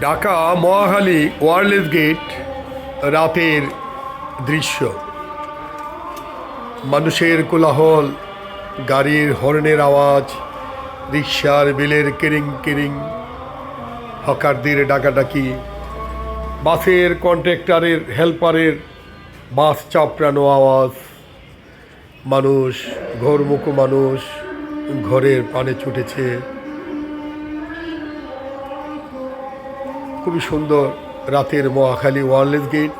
Dhaka Mohakhali wireless gate রাতের দৃশ্য। মানুষের কোলাহল, গাড়ির হর্নের আওয়াজ, রিক্সার বিলের কেরিং কেরিং, হকারদের ডাকাডাকি, বাসের কন্ট্রাক্টরের হেল্পারের বাস চাপড়ানো আওয়াজ, মানুষ, ঘোরমুখো মানুষ ঘরের পানে ছুটেছে। খুবই সুন্দর রাতের মহাখালী ওয়ারলেস গেট।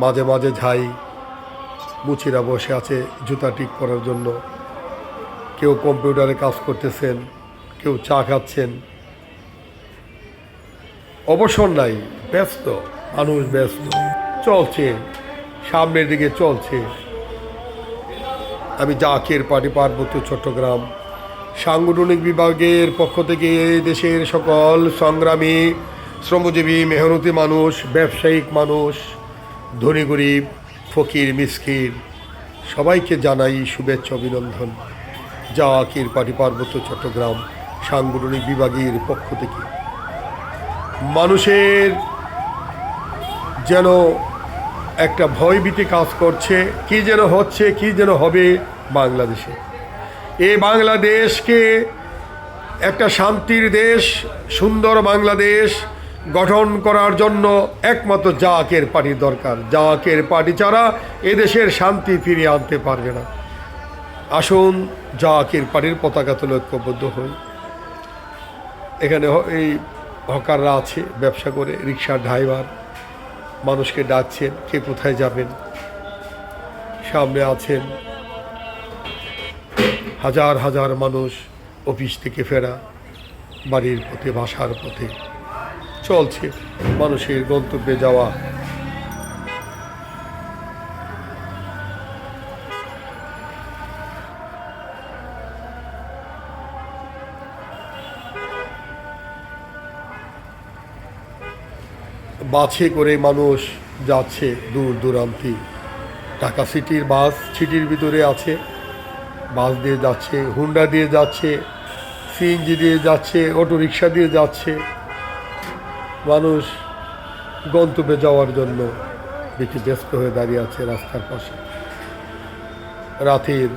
মাঝে মাঝে ঝাই, মুচিরা বসে আছে জুতা ঠিক করার জন্য। কেউ কম্পিউটারে কাজ করতেছেন, কেউ চা খাচ্ছেন। অবসর নাই, ব্যস্ত, মানুষ ব্যস্ত। চলছে, সামনের দিকে চলছে। আমি জাকের পার্টি পার্বত্য চট্টগ্রাম। সাংগঠনিক বিভাগের পক্ষ থেকে দেশের সকল সংগ্রামী শ্রমজীবী, মেহনতি মানুষ, ব্যবসায়িক মানুষ, ধনী গরিব, ফকির মিসকির সবাইকে জানাই শুভেচ্ছা, অভিনন্দন। যা আকির পাটি পার্বত্য চট্টগ্রাম সাংগঠনিক বিভাগের পক্ষ থেকে। মানুষের যেন একটা ভয়ভীতি কাজ করছে, কি যেন হচ্ছে, কি যেন হবে বাংলাদেশে। এই বাংলাদেশকে একটা শান্তির দেশ, সুন্দর বাংলাদেশ গঠন করার জন্য একমাত্র জাকের পার্টি দরকার। জাকের পার্টি ছাড়া এদেশের শান্তি ফিরিয়ে আনতে পারবে না। আসুন, জাকের পার্টির পতাকা তুলে ঐক্যবদ্ধ হই। এখানে এই হকাররা আছে, ব্যবসা করে রিক্সার ড্রাইভার, মানুষকে ডাকছেন, কে কোথায় যাবেন? সামনে আছেন হাজার হাজার মানুষ অফিস থেকে ফেরা, বাড়ির পথে, বাসার পথে। চলছে মানুষের গন্তব্যে যাওয়া। বাসে করে মানুষ যাচ্ছে দূর দূরান্তে। ঢাকা সিটির বাস সিটির ভিতরে আছে। বাস দিয়ে যাচ্ছে, হুন্ডা দিয়ে যাচ্ছে, সিএনজি দিয়ে যাচ্ছে অটো রিক্সা দিয়ে যাচ্ছে। মানুষ গন্তব্যে যাওয়ার জন্য বেশি ব্যস্ত হয়ে দাঁড়িয়ে আছে রাস্তার পাশে। রাতের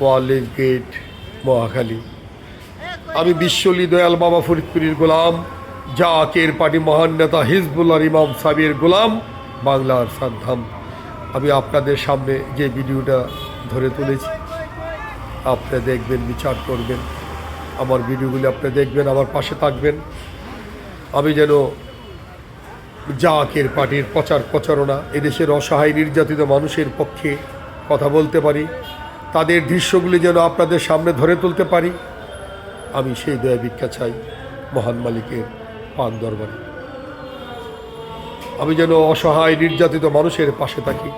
ওয়ালেজ গেট, মহাখালী। আমি বিশ্বলি দয়াল বাবা ফরিদপুরের গোলাম, জাকের পার্টি মহান নেতা হিজবুল্লাহ ইমাম সাবির গোলাম, বাংলার সাদ্দাম। আমি আপনাদের সামনে যে ভিডিওটা ধরে তুলেছি, আপনি দেখবেন, বিচার করবেন। আমার ভিডিওগুলি আপনি দেখবেন, আমার পাশে থাকবেন। আমি যেন জাকের পার্টির প্রচার প্রচারণা, এদেশের অসহায় নির্যাতিত মানুষের পক্ষে কথা বলতে পারি, তাদের দৃশ্যগুলি যেন আপনাদের সামনে ধরে তুলতে পারি, আমি সেই দয়া ভিক্ষা চাই মহান মালিকের পান দরবারে। আমি যেন অসহায় নির্যাতিত মানুষের পাশে থাকি,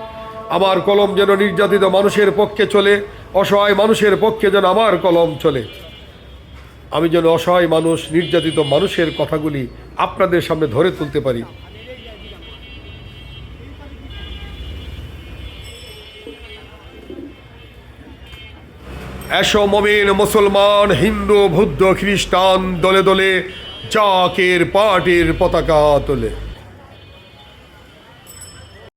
আমার কলম যেন নির্যাতিত মানুষের পক্ষে চলে, অসহায় মানুষের পক্ষে যেন আমার কলম চলে। আমি যেন অসহায় মানুষ, নির্যাতিত মানুষের কথাগুলি আপনাদের সামনে ধরে তুলতে পারি। এসো মমিন মুসলমান, হিন্দু, বৌদ্ধ, খ্রিস্টান, দলে দলে চাকের পার্টির পতাকা তোলে।